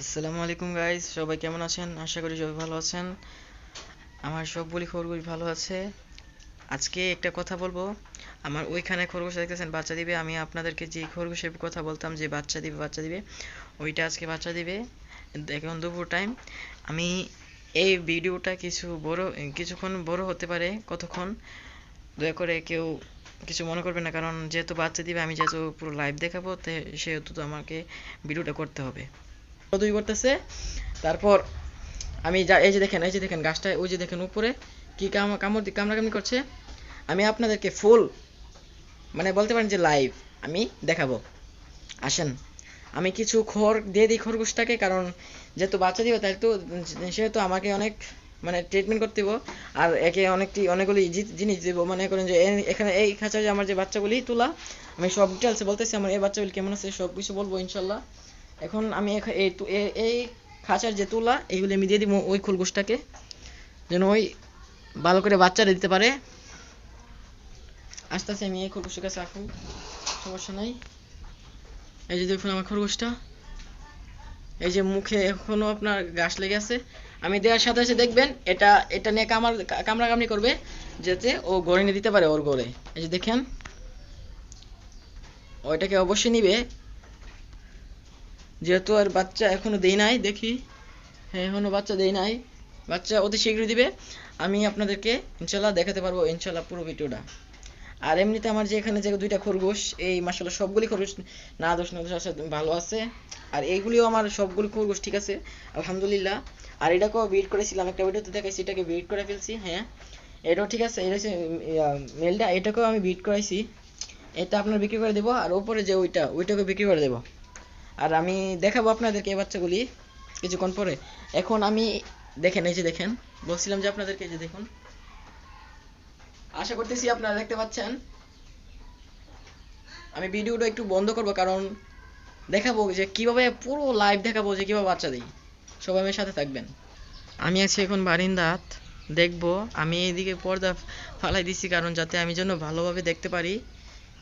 আসসালামু আলাইকুম গাইস সবাই কেমন আছেন? আশা করি সবাই ভালো আছেন। আমার সবগুলি খরগোশ ভালো আছে। আজকে একটা কথা বলব। আমার ওইখানে খরগোশ দেখতেছেন, বাচ্চা দিবে। আমি আপনাদেরকে যে খরগোশের কথা বলতাম, যে বাচ্চা দিবে বাচ্চা দিবে, ওইটা আজকে বাচ্চা দিবে। এখন দুপুর টাইম আমি এই ভিডিওটা কিছু বড়, কিছুক্ষণ বড় হতে পারে, কতক্ষণ? দয়া করে কেউ কিছু মনে করবে না, কারণ যেহেতু বাচ্চা দিবে, আমি যেহেতু পুরো লাইভ দেখাবো সেহেতু তো আমাকে ভিডিওটা করতে হবে। দুই করতেছে তারপর আমি যা এই যে দেখেন, এই যে দেখেন গাছটা, ওই যে দেখেন উপরে কি কাম কামড় কামড়াকামড়ি করছে। আমি আপনাদেরকে ফুল মানে বলতে পারেন যে লাইভ আমি দেখাবো। আসেন। আমি কিছু খড় দিয়ে দিই খরগোশটাকে, কারণ যেহেতু বাচ্চা দিব, তাই তো সেহেতু আমাকে অনেক মানে ট্রিটমেন্ট করতে দিব। আর একে অনেকটি অনেকগুলি জিনিস দেবো। মানে করেন যে এখানে এই খাঁচায় যে আমার যে বাচ্চাগুলি তোলা, আমি সব ডিটেলসে বলতেছি, আমার এই বাচ্চাগুলি কেমন আছে সব কিছু বলব ইনশাল্লাহ। এখন আমি এই এই খাঁচার যে তুলা, এইগুলি আমি দিয়ে দিব ওই খরগোশটাকে যেন ওই ভালো করে বাচ্চারা দিতে পারে। আস্তে আস্তে আমি এই খরগোশের কাছে রাখুন সমস্যা নাই। এই যে দেখুন আমার খরগোশটা। এই যে মুখে এখনও আপনার ঘাস লেগে আছে। আমি দেওয়ার সাথে সাথে দেখবেন, এটা এটা নিয়ে কামড় কামড়া কামড়ি করবে, যাতে ও গড়ে নিয়ে দিতে পারে ওর গড়ে এই যে দেখেন, ওইটাকে অবশ্যই নিবে। যেহেতু আর বাচ্চা এখনও দেই নাই, দেখি। হ্যাঁ এখনও বাচ্চা দেই নাই। বাচ্চা অতি শীঘ্রই দিবে। আমি আপনাদেরকে ইনশাল্লাহ দেখাতে পারব, ইনশাল্লাহ পুরো ভিডিওটা। আর এমনিতে আমার যে এখানে যে দুইটা খরগোশ, এই মাসাল্লাহ সবগুলি খরগোশ, না দোষ না দোষ আছে ভালো আছে। আর এইগুলিও আমার সবগুলি খরগোশ, ঠিক আছে? আলহামদুলিল্লাহ। আর এটাকেও বিট করেছিলাম, একটা ভিডিওতে দেখাইছি, এটাকে বিট করে ফেলছি হ্যাঁ? এটাও ঠিক আছে, এটা হচ্ছে মেলটা এটাকেও আমি বিট করাইছি। এটা আপনার বিক্রি করে দেবো, আর ওপরে যে ওইটা ওইটাকে বিক্রি করে দেবো। আর আমি দেখাবো আপনাদেরকে এই বাচ্চাগুলি কিছুক্ষণ পরে। এখন আমি দেখেন, এই যে দেখেন, বলছিলাম যে আপনাদেরকে এই যে দেখুন। আশা করতেছি আপনারা দেখতে পাচ্ছেন। আমি ভিডিওটা একটু বন্ধ করব কারণ দেখাবো যে কীভাবে পুরো লাইভ দেখাবো যে কীভাবে বাচ্চা দিই। সবাই আমার সাথে থাকবেন। আমি আছি এখন বারিন্দাত। দেখব, আমি এইদিকে পর্দা ফালাই দিছি কারণ যাতে আমি যেন ভালোভাবে দেখতে পারি,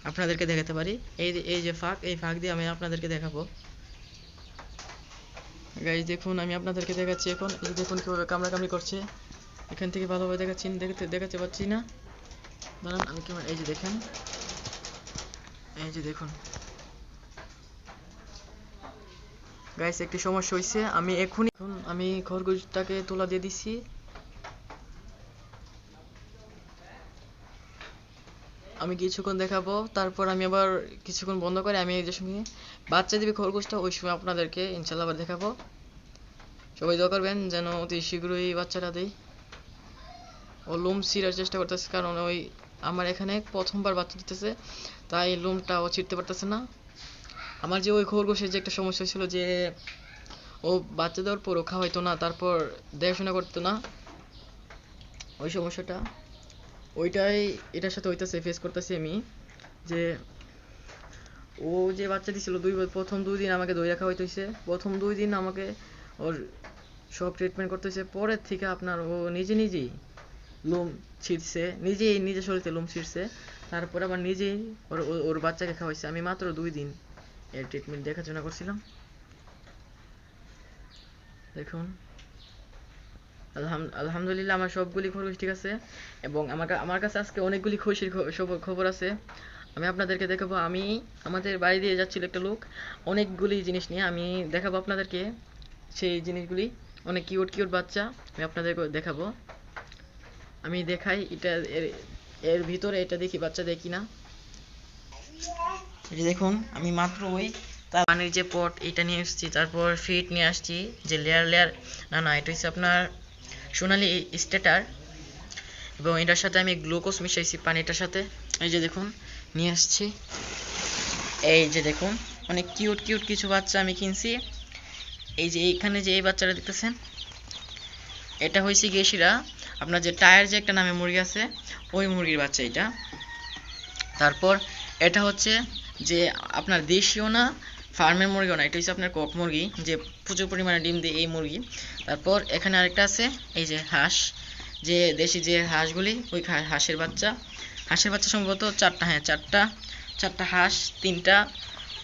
আপনাদেরকে দেখাতে পারি। এই এই যে ফাঁক, এই ফাঁক দিয়ে আমি আপনাদেরকে দেখাবো। গাইজ দেখুন, আমি আপনাদেরকে দেখাচ্ছি এখন। এই যে দেখুন কীভাবে কামড়াকামড়ি করছে। এখান থেকে ভালোভাবে দেখাচ্ছি, দেখাতে দেখাতে পাচ্ছি না। দাঁড়ান, আমি কেমন এই যে দেখেন। এই যে দেখুন। গাইস একটি সমস্যা হয়েছে আমি এখনই এখন আমি খরগোশটাকে তোলা দিয়ে দিচ্ছি আমি কিছুক্ষণ দেখাবো। তারপর আমি আবার কিছুক্ষণ বন্ধ করে আমি এই যে সঙ্গে বাচ্চা দিবে খরগোশটা, ওই সময় আপনাদেরকে ইনশাল্লাহ আবার দেখাবো। সবাই দোয়া করবেন যেন অতি শীঘ্রই বাচ্চাটা দেই। ও লোম ছিঁড়ার চেষ্টা করতেছে, কারণ ওই আমার এখানে প্রথমবার বাচ্চা দিতেছে, তাই লোমটা ও ছিঁড়তে পারতেছে না। আমার যে ওই খরগোশের যে একটা সমস্যা ছিল যে, ও বাচ্চা দেওয়ার পরও খাওয়াইতো না, তারপর দেখাশোনা করতো না, ওই সমস্যাটা। ওইটাই, এটার সাথে হইতাছে ফেস করতেছি আমি, যে ও যে বাচ্চা দিছিল, দুই প্রথম দুই দিন আমাকে দই রাখা হইতেছে প্রথম দুই দিন আমাকে ওর সব ট্রিটমেন্ট করতেছে। পরের থেকে আপনার ও নিজে নিজেই লোম ছিঁড়ছে, নিজেই নিজে শরীরে লোম ছিঁড়ছে। তারপর আবার নিজেই ওর, ওর- বাচ্চাকে খাওয়াইছে। আমি মাত্র দুই দিন এর ট্রিটমেন্ট দেখাশোনা করছিলাম। দেখুন। আলহাম- আলহামদুলিল্লাহ আমার সবগুলি খরচ ঠিক আছে। এবং আমার আমার কাছে আজকে অনেকগুলি খুশির খবর আছে। আমি আপনাদেরকে দেখাবো। আমি আমাদের বাড়ি দিয়ে যাচ্ছিল একটা লোক। অনেকগুলি জিনিস নিয়ে আমি দেখাবো আপনাদেরকে। সেই জিনিসগুলি। অনেক কিউট কিউট বাচ্চা। আমি আপনাদেরকে দেখাবো। আমি দেখাই এটা এর এর ভিতরে এটা দেখি বাচ্চা দেখি না এই দেখুন, আমি মাত্র ওই পানির যে পট এটা নিয়ে এসেছি। তারপর ফিট নিয়ে আসছি, যে লেয়ার লেয়ার না না, এটা হচ্ছে আপনার সোনালি স্টেটার এবং এটার সাথে আমি গ্লুকোজ মিশাইছি পানিটার সাথে। এই যে দেখুন, নিয়ে আসছি। এই যে দেখুন, অনেক কিউট কিউট কিছু বাচ্চা আমি কিনছি। এই যে এইখানে যে এই বাচ্চাটা দেখতেছেন, এটা হয়েছে গেছিরা আপনার যে টায়ার যে একটা নামে মুরগি আছে, ওই মুরগির বাচ্চা এটা। তারপর এটা হচ্ছে যে আপনার দেশীয় না, ফার্মের মুরগিও না, এটা হচ্ছে আপনার কক মুরগি, যে প্রচুর পরিমাণে ডিম দেয় এই মুরগি। তারপর এখানে আরেকটা আছে, এই যে হাঁস, যে দেশি যে হাঁসগুলি, ওই হাঁসের বাচ্চা। হাঁসের বাচ্চা সম্ভবত চারটা হ্যাঁ চারটা চারটা হাঁস, তিনটা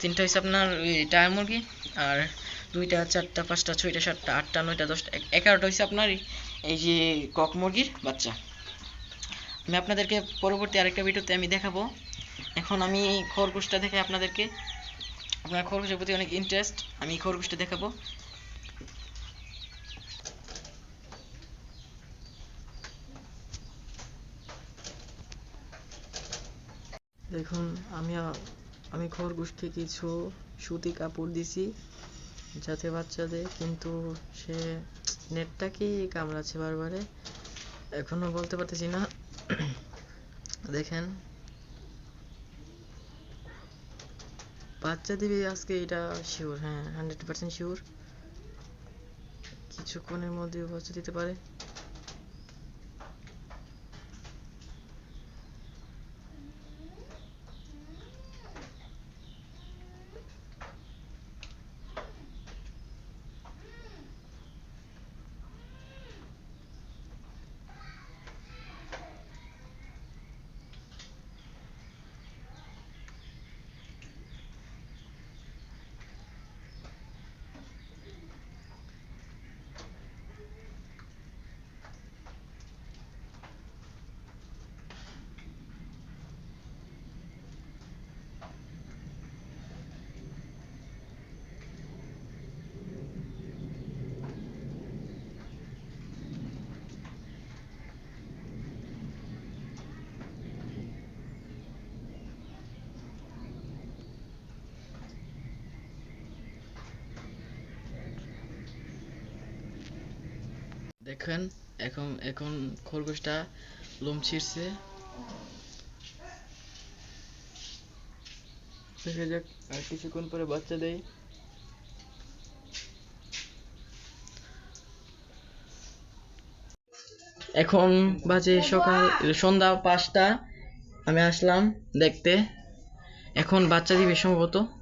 তিনটা হচ্ছে আপনার টায়ার মুরগি, আর দুইটা, চারটা, পাঁচটা, ছয়টা, সাতটা, আটটা, নয়টা, দশটা এগারোটা হয়েছে আপনার এই- যে কক মুরগির বাচ্চা। আমি আপনাদেরকে পরবর্তী আরেকটা ভিডিওতে আমি দেখাবো। এখন আমি খরগোশটা দেখে আপনাদেরকে আপনার খরগোশের প্রতি অনেক ইন্টারেস্ট আমি খরগোশটা দেখাবো। দেখুন, আমি আমি খরগোশকে কিছু সুতি কাপড় দিছি। যাতে বাচ্চাদের, কিন্তু সে নেটটাকেই কামড়াচ্ছে বারবারে। এখনও বলতে পারতেছি না। দেখেন। বাচ্চা দিবে আজকে এটা শিওর হ্যাঁ হান্ড্রেড পার্সেন্ট শিওর কিছুক্ষণের মধ্যে বাচ্চা দিতে পারে। দেখেন, এখন এখন খরগোশটা লোম ছিঁড়ছে। দেখা যাক আর কিছুক্ষণ পরে বাচ্চা দেয়। এখন বাজে সকাল, সন্ধ্যা পাঁচটা, আমি আসলাম দেখতে। এখন বাচ্চা দিবে সম্ভবত।